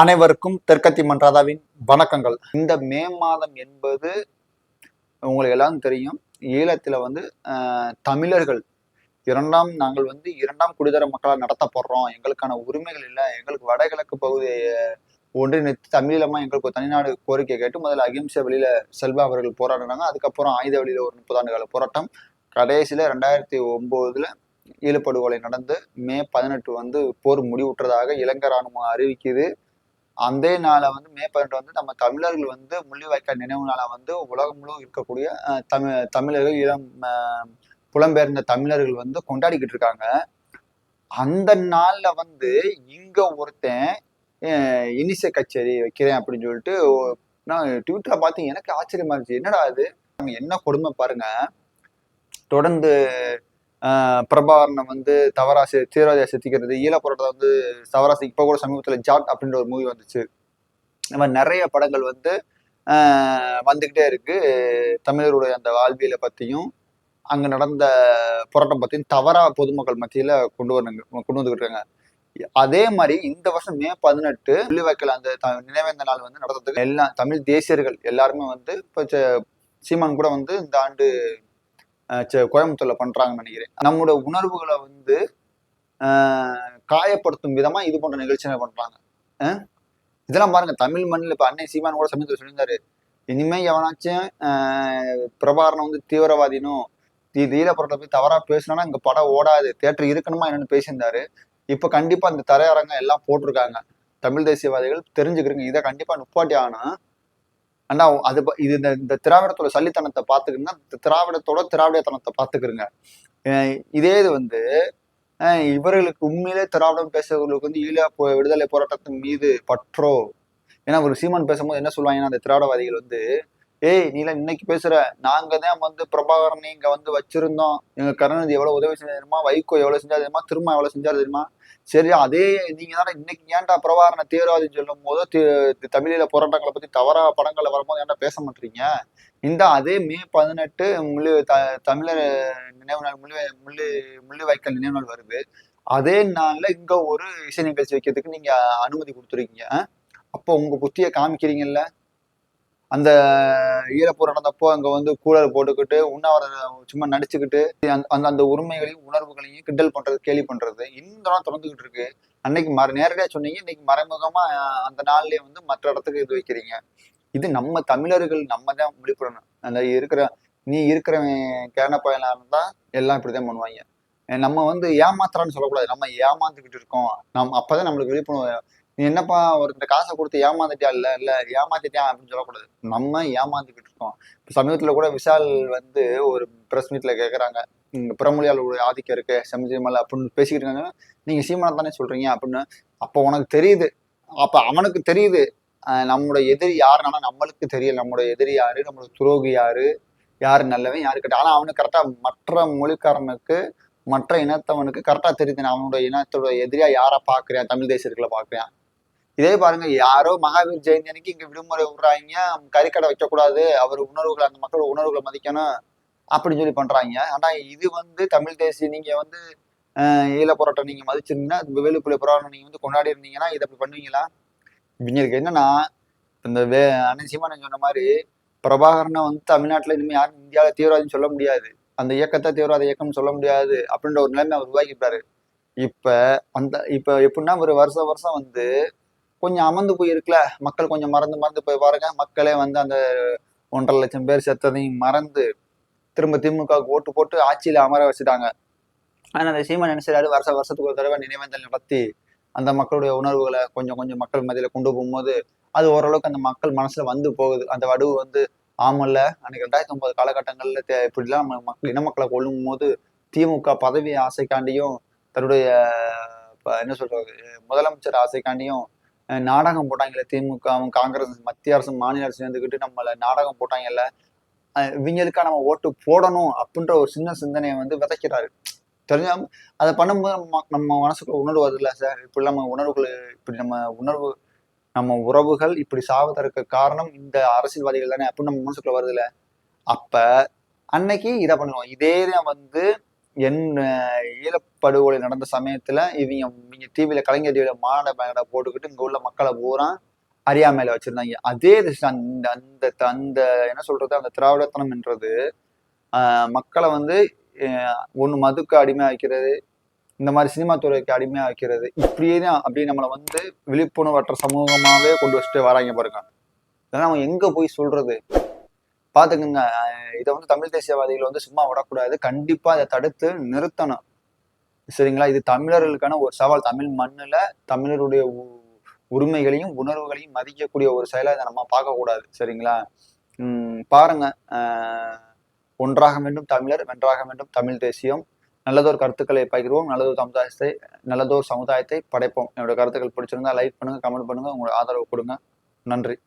அனைவருக்கும் தெற்கத்தி மன்றாதாவின் வணக்கங்கள். இந்த மே மாதம் என்பது உங்களுக்கு எல்லாம் தெரியும். ஈழத்தில் வந்து தமிழர்கள் இரண்டாம் நாங்கள் வந்து இரண்டாம் குடிதர மக்களாக நடத்த போடுறோம் எங்களுக்கான உரிமைகள் இல்லை. எங்களுக்கு வடகிழக்கு பகுதியை ஒன்றிணைத்து தமிழீழமா எங்களுக்கு தனிநாடு கோரிக்கை கேட்டு முதல்ல அகிம்சை வழியில செல்வா அவர்கள் போராடினாங்க. அதுக்கப்புறம் ஆயுத வழியில ஒரு முப்பது ஆண்டு கால போராட்டம். கடைசியில ரெண்டாயிரத்தி ஒன்பதுல ஈழப்படுகொலை நடந்து மே பதினெட்டு வந்து போர் முடிவுற்றதாக இலங்கை ராணுவம் அறிவிக்குது. அந்த நாளை வந்து மே பதினெட்டு வந்து நம்ம தமிழர்கள் வந்து முள்ளிவாய்க்கால் நினைவு நாளாக வந்து உலகம் முழு இருக்கக்கூடிய தமிழ் தமிழர்கள் இளம் புலம்பெயர்ந்த தமிழர்கள் வந்து கொண்டாடிக்கிட்டு இருக்காங்க. அந்த நாள்ல வந்து இங்க ஒருத்தன் அஹ், இனிச கச்சேரி வைக்கிறேன் அப்படின்னு சொல்லிட்டு நான் ட்விட்டரை பார்த்து எனக்கு ஆச்சரியமா இருந்துச்சு. என்னடா அது நம்ம என்ன கொடுமை பாருங்க. தொடர்ந்து பிரபாகரனை வந்து தவறாசி தீவிரவாதியை சித்திக்கிறது ஈழ வந்து தவறாசி இப்போ கூட சமீபத்தில் ஜாட் அப்படின்ற ஒரு மூவி வந்துச்சு. இந்த மாதிரி நிறைய படங்கள் வந்து வந்துக்கிட்டே இருக்கு. தமிழருடைய அந்த வாழ்வியலை பற்றியும் அங்கே நடந்த போராட்டம் பற்றியும் தவறா பொதுமக்கள் மத்தியில் கொண்டு வரணுங்க கொண்டு வந்துக்கிட்டு இருக்காங்க அதே மாதிரி இந்த வருஷம் மே பதினெட்டு முள்ளிவாய்க்கால் அந்த நினைவேந்த நாள் வந்து நடத்துறதுக்கு எல்லாம் தமிழ் தேசியர்கள் எல்லாருமே வந்து இப்போ சீமான் கூட வந்து இந்த ஆண்டு கோயம்புத்தூர்ல பண்றாங்கன்னு நினைக்கிறேன். நம்மளோட உணர்வுகளை வந்து ஆஹ் காயப்படுத்தும் விதமா இது போன்ற நிகழ்ச்சிகளை பண்றாங்க. அஹ் இதெல்லாம் பாருங்க தமிழ் மண்ணில் இப்ப அன்னை சீமான் கூட சமயத்தில் சொல்லியிருந்தாரு. இனிமே எவனாச்சும் ஆஹ் வந்து தீவிரவாதினும் இது ஈழப்பொருட்டை போய் தவறா பேசினா இங்க படம் ஓடாது தேட்டர் இருக்கணுமா என்னன்னு பேசியிருந்தாரு. இப்ப கண்டிப்பா இந்த தரையரங்கம் எல்லாம் போட்டிருக்காங்க. தமிழ் தேசியவாதிகள் தெரிஞ்சுக்கிறீங்க இதை கண்டிப்பா நுப்பாட்டி ஆகணும். அண்ணா அது இது இந்த இந்த திராவிடத்தோட சல்லித்தனத்தை பார்த்துக்கிறீங்கன்னா இந்த திராவிடத்தோட திராவிடத்தனத்தை பார்த்துக்கிறங்க இதே இது வந்து இவர்களுக்கு உண்மையிலே திராவிடம் பேசுறவர்களுக்கு வந்து ஈழ போ- விடுதலை போராட்டத்தின் மீது பற்றோ? ஏன்னா ஒரு சீமான் பேசும்போது என்ன சொல்லுவாங்கன்னா அந்த திராவிடவாதிகள் வந்து ஏய் நீலாம் இன்னைக்கு பேசுற. நாங்க தான் வந்து பிரபாகரனை இங்க வந்து வச்சிருந்தோம். எங்க கருணாநிதி எவ்வளவு உதவி செஞ்சா தெரியுமா? வைகோ எவ்வளவு செஞ்சா தெரியுமா? திரும்ப எவ்வளவு செஞ்சா தெரியுமா? சரி அதே நீங்க தானே இன்னைக்கு ஏன்டா பிரபாகரனை தீவிரவாதி சொல்லும் போதோ தமிழில போராட்டங்களை பத்தி தவறா படங்கள்ல வரும்போது ஏன்டா பேச மாட்டீங்க? இந்த அதே மே பதினெட்டு முள்ளு த தமிழர் நினைவு நாள் முள்ளு முள்ளு முள்ளுவாய்க்கால் நினைவு நாள் வருது. அதே நாள்ல இங்க ஒரு இசை நிகழ்ச்சி வைக்கிறதுக்கு நீங்க அனுமதி கொடுத்துருக்கீங்க. அப்போ உங்க புத்தியை காமிக்கிறீங்கல்ல? அந்த ஈரப்பூர் நடந்தப்போ அங்க வந்து கூலர் போட்டுக்கிட்டு உண்ணாவிரதம் சும்மா நடிச்சுக்கிட்டு அந்த அந்த- உரிமைகளையும் உணர்வுகளையும் கிண்டல் பண்றது கேலி பண்றது இந்த நாள் தொடர்ந்துகிட்டு இருக்கு. அன்னைக்கு மற நேரடியா சொன்னீங்க இன்னைக்கு மறைமுகமா அந்த நாள்லயே வந்து மற்ற இடத்துக்கு இது வைக்கிறீங்க. இது நம்ம தமிழர்கள் நம்ம தான் விழிப்புணர்வு. அந்த இருக்கிற நீ இருக்கிறவன் கேன பயனா இருந்தா எல்லாம் இப்படிதான் பண்ணுவாங்க. நம்ம வந்து ஏமாத்துறான்னு சொல்லக்கூடாது. நம்ம ஏமாந்துக்கிட்டு இருக்கோம். நம்ம அப்பதான் நம்மளுக்கு விழிப்புணர்வு நீ என்னப்பா ஒரு இந்த காசை கொடுத்து ஏமாந்துட்டியா? இல்ல இல்ல ஏமாத்திட்டியா அப்படின்னு சொல்லக்கூடாது. நம்ம ஏமாந்துக்கிட்டு இருக்கோம். இப்போ சமீபத்துல கூட விஷால் வந்து ஒரு பிரஸ் மீட்ல கேக்குறாங்க. இங்க ஆதிக்கம் இருக்கு. செமிஜிமல் அப்படின்னு பேசிக்கிட்டு இருக்காங்க. நீங்க சீமானம் தானே சொல்றீங்க அப்படின்னு. அப்போ உனக்கு தெரியுது. அப்ப அவனுக்கு தெரியுது. நம்மளோட எதிரி யாருனாலும் நம்மளுக்கு தெரியல. நம்மளோட எதிரி யாரு? நம்மளோட துரோகி யாரு? யாரு நல்லவன் யாரு கெட்ட ஆனா அவனுக்கு கரெக்டா மற்ற மொழிக்காரனுக்கு மற்ற இனத்தவனுக்கு கரெக்டா தெரியுது. நான் அவனோட இனத்தோட எதிரியா யாரை பார்க்குறேன் தமிழ் தேசியர்களை பார்க்குறேன் இதே பாருங்க யாரோ மகாவீர் ஜெயந்தி அன்னைக்கு இங்க விடுமுறை விடுறாங்க கறிக்கடை வைக்கக்கூடாது அவர் உணர்வுகளை அந்த மக்களோட உணர்வுகளை மதிக்கணும் அப்படின்னு சொல்லி பண்றாங்க. ஆனா இது வந்து தமிழ் தேசிய நீங்க வந்து ஈழ போராட்டம் நீங்க மதிச்சிருந்தீங்கன்னா வேலுப்புள்ளி போராட்டம் நீங்க வந்து கொண்டாடி இருந்தீங்கன்னா இதை அப்படி பண்ணுவீங்களா? இவங்களுக்கு என்னன்னா இந்த வே அண்ணன் சொன்ன மாதிரி பிரபாகரனை வந்து தமிழ்நாட்டில் இனிமேல் யாரும் இந்தியாவில் தீவிரவாதின்னு சொல்ல முடியாது. அந்த இயக்கத்தை தீவிரவாத இயக்கம்னு சொல்ல முடியாது அப்படின்ற ஒரு நிலைமை அவர் உருவாக்கிட்டாரு இப்ப அந்த இப்ப எப்படின்னா ஒரு வருஷம் வருஷம் வந்து கொஞ்சம் அமர்ந்து போயிருக்குல? மக்கள் கொஞ்சம் மறந்து மறந்து போய் பாருங்க. மக்களே வந்து அந்த ஒன்றரை லட்சம் பேர் செத்ததையும் மறந்து திரும்ப திமுகவுக்கு ஓட்டு போட்டு ஆட்சியில அமர வச்சுட்டாங்க. ஆனா அந்த சீமா என்ன வருஷ வருஷத்துக்கு ஒரு தடவை நினைவேந்தல் நடத்தி அந்த மக்களுடைய உணர்வுகளை கொஞ்சம் கொஞ்சம் மக்கள் மத்தியில கொண்டு போகும்போது அது ஓரளவுக்கு அந்த மக்கள் மனசுல வந்து போகுது. அந்த வடுவு வந்து ஆமல்ல அன்னைக்கு ரெண்டாயிரத்தி ஒன்பது காலகட்டங்கள்ல இப்படிலாம் நம்ம மக்கள் இன மக்களை போது திமுக பதவி ஆசைக்காண்டியும் தன்னுடைய என்ன சொல்றது? முதலமைச்சர் ஆசைக்காண்டியும் நாடகம் போட்டாங்கல்ல திமுகவும் காங்கிரஸ் மத்திய அரசும் மாநில அரசு சேர்ந்துக்கிட்டு நம்மளை நாடகம் போட்டாங்கல்ல இவங்களுக்காக இவங்களுக்கா நம்ம ஓட்டு போடணும் அப்படின்ற ஒரு சின்ன சிந்தனையை வந்து விதைக்கிறாரு. தெரிஞ்சாம அதை பண்ணும்போது நம்ம நம்ம மனசுக்குள்ள உணர்வு வருதுல்ல சார்? இப்படி நம்ம உணர்வுகள் இப்படி நம்ம உணர்வு நம்ம உறவுகள் இப்படி சாவதற்கு காரணம் இந்த அரசியல்வாதிகள் தானே அப்படின்னு நம்ம மனசுக்குள்ள வருதுல்ல அப்ப அன்னைக்கு இதை பண்ணுவோம். இதே தான் வந்து என் ஈழப்படுகொலை நடந்த சமயத்துல இவங்க இவங்க டிவியில கலைஞர் டிவியில மாநாட பேங்கட போட்டுக்கிட்டு இங்க உள்ள மக்களை பூரா அறியாமையில வச்சிருந்தாங்க. அதே அந்த அந்த அந்த என்ன சொல்றது அந்த திராவிடத்தனம் என்றது மக்களை வந்து ஒன்று மதுக்கு அடிமையா வைக்கிறது இந்த மாதிரி சினிமா துறைக்கு அடிமையா வைக்கிறது இப்படியே தான் அப்படியே நம்மளை வந்து விழிப்புணர்வற்ற சமூகமாகவே கொண்டு வச்சுட்டு வராங்க பாருங்க. இதெல்லாம் அவங்க எங்கே போய் சொல்றது? பாத்துக்கோங்க இதை வந்து தமிழ் தேசியவாதிகள் வந்து சும்மா விடக்கூடாது. கண்டிப்பா இதை தடுத்து நிறுத்தணும். சரிங்களா? இது தமிழர்களுக்கான ஒரு சவால். தமிழ் மண்ணுல தமிழருடைய உ- உரிமைகளையும் உணர்வுகளையும் மதிக்கக்கூடிய ஒரு செயலை இதை நம்ம பார்க்கக்கூடாது. சரிங்களா? உம் பாருங்க. ஒன்றாக வேண்டும் தமிழர் வென்றாக வேண்டும் தமிழ் தேசியம். நல்லதோர் கருத்துக்களை பகிர்வோம். நல்லதோர் சமுதாயத்தை நல்லதோர் சமுதாயத்தை படைப்போம். என்னோட கருத்துக்கள் பிடிச்சிருந்தா லைக் பண்ணுங்க கமெண்ட் பண்ணுங்க. உங்களோட ஆதரவு கொடுங்க. நன்றி.